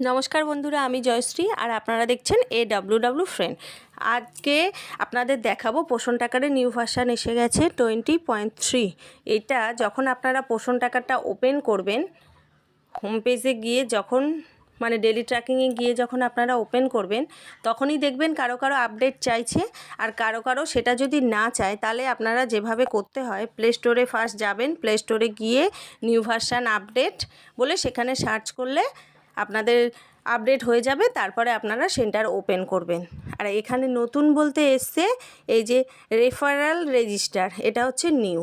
নমস্কার বন্ধুরা, আমি জয়শ্রী আর আপনারা দেখছেন এ ডাব্লু ডাব্লু ফ্রেন্ড আজকে আপনাদের দেখাবো পোষণ টাকারের নিউ ভার্সান এসে গেছে টোয়েন্টি পয়েন্ট থ্রি এটা যখন আপনারা পোষণ টাকারটা ওপেন করবেন হোম পেজে গিয়ে যখন মানে ডেলি ট্র্যাকিংয়ে গিয়ে যখন আপনারা ওপেন করবেন, তখনই দেখবেন কারও কারও আপডেট চাইছে আর কারও কারও সেটা যদি না চায়, তাহলে আপনারা যেভাবে করতে হয় প্লে স্টোরে ফার্স্ট যাবেন প্লে স্টোরে গিয়ে নিউ ভার্সান আপডেট বলে সেখানে সার্চ করলে আপনাদের আপডেট হয়ে যাবে, তারপরে আপনারা সেন্টার ওপেন করবেন। আর এখানে নতুন বলতে এসছে, এই যে রেফারাল রেজিস্টার, এটা হচ্ছে নিউ।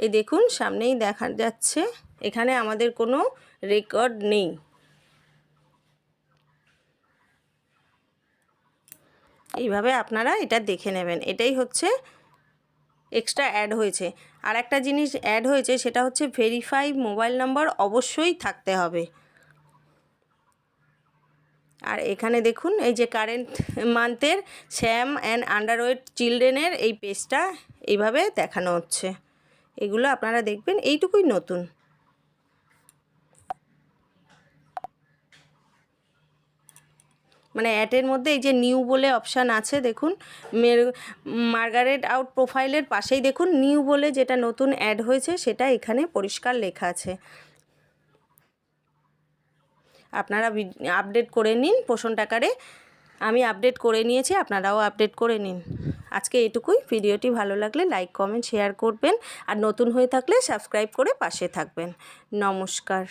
এই দেখুন, সামনেই দেখা যাচ্ছে, এখানে আমাদের কোনো রেকর্ড নেই। এইভাবে আপনারা এটা দেখে নেবেন। এটাই হচ্ছে এক্সট্রা অ্যাড হয়েছে। আর একটা জিনিস অ্যাড হয়েছে, সেটা হচ্ছে ভেরিফাই মোবাইল নাম্বার অবশ্যই থাকতে হবে। আর এখানে দেখুন, এই যে কারেন্ট মান্থের স্যাম অ্যান্ড আন্ডারওয়েট চিলড্রেনের এই পেজটা এইভাবে দেখানো হচ্ছে। এগুলো আপনারা দেখবেন, এইটুকুই নতুন। মানে অ্যাটের মধ্যে এই যে নিউ বলে অপশান আছে, দেখুন মের মার্গারেট আউট প্রোফাইলের পাশেই দেখুন নিউ বলে যেটা নতুন অ্যাড হয়েছে, সেটা এখানে পরিষ্কার লেখা আছে। আপনারা আপডেট করে নিন পোষণ টাকারে। আমি আপডেট করে নিয়েছি, আপনারাও আপডেট করে নিন। আজকে এটুকুই। ভিডিওটি ভালো লাগলে লাইক কমেন্ট শেয়ার করবেন। আর নতুন হয়ে থাকলে সাবস্ক্রাইব করে পাশে থাকবেন। নমস্কার।